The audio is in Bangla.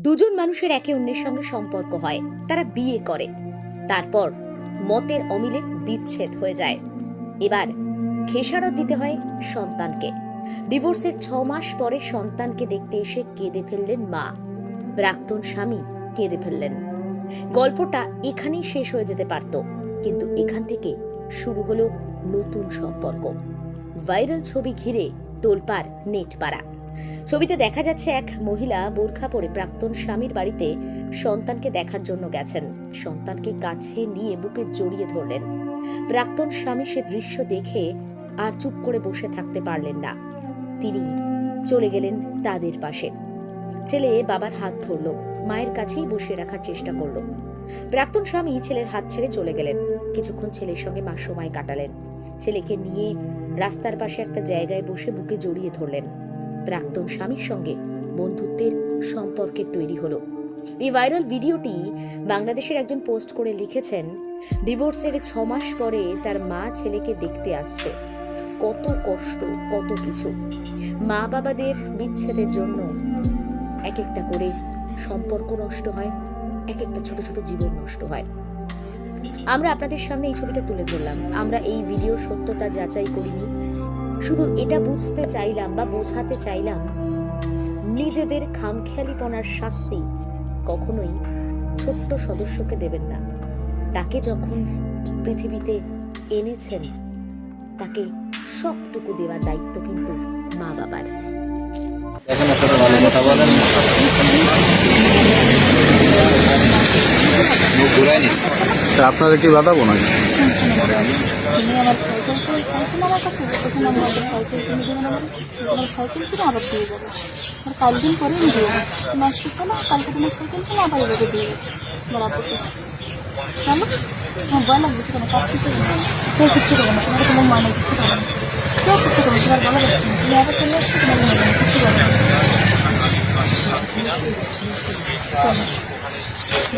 দুজন মানুষের একে অন্যের সঙ্গে সম্পর্ক হয়, তারা বিয়ে করে। তারপর মতের অমিলে বিচ্ছেদ হয়ে যায়। এবার খেসারত দিতে হয় সন্তানকে। ডিভোর্সের ছ মাস পরে সন্তানকে দেখতে এসে কেঁদে ফেললেন মা। প্রাক্তন স্বামী কেঁদে ফেললেন। গল্পটা এখানেই শেষ হয়ে যেতে পারত, কিন্তু এখান থেকে শুরু হলো নতুন সম্পর্ক। ভাইরাল ছবি ঘিরে তোলপার নেটপাড়া। ছবিতে দেখা যাচ্ছে এক মহিলা বোরখা পরে প্রাক্তন স্বামীর বাড়িতে সন্তানকে দেখার জন্য গেছেন। সন্তানকে কাছে নিয়ে বুকে জড়িয়ে ধরলেন। প্রাক্তন স্বামী সে দৃশ্য দেখে আর চুপ করে বসে থাকতে পারলেন না। তিনি চলে গেলেন তাদের পাশে। ছেলে বাবার হাত ধরল, মায়ের কাছেই বসে রাখার চেষ্টা করল। প্রাক্তন স্বামী ছেলের হাত ছেড়ে চলে গেলেন। কিছুক্ষণ ছেলের সঙ্গে মা সময় কাটালেন। ছেলেকে নিয়ে রাস্তার পাশে একটা জায়গায় বসে বুকে জড়িয়ে ধরলেন। প্রাক্তন স্বামীর সঙ্গে বন্ধুত্বের সম্পর্কের তৈরি হলো। এই ভাইরাল ভিডিওটি বাংলাদেশের একজন পোস্ট করে লিখেছেন, ডিভোর্সের ছ মাস পরে তার মা ছেলেকে দেখতে আসছে। কত কষ্ট, কত কিছু। মা বাবাদের বিচ্ছেদের জন্য এক একটা করে সম্পর্ক নষ্ট হয় এক একটা ছোট ছোট জীবন নষ্ট হয়। আমরা আপনাদের সামনে এই ছবিটা তুলে ধরলাম। আমরা এই ভিডিওর সত্যতা যাচাই করিনি। শুধু এটা বুঝতে চাইলাম বা বোঝাতে চাইলাম, নিজেদের খামখেয়ালিপনার শাস্তি কখনোই ছোট্ট সদস্যকে দেবেন না। তাকে যখন পৃথিবীতে এনেছেন, তাকে সবটুকু দেওয়ার দায়িত্ব কিন্তু মা বাবার এখন আপনারা ভালো কথা বলেন। আবার দিয়ে যাব আর কাল আমি তোমার সাইকেল কিনে দিয়ে কিছু কেউ তোমার কোনো মানে কিছু না চলো তুমি যাওয়াতে পারো আমার কাছে আসতে তুমি মিশে তোমার আবার দিয়ে যাব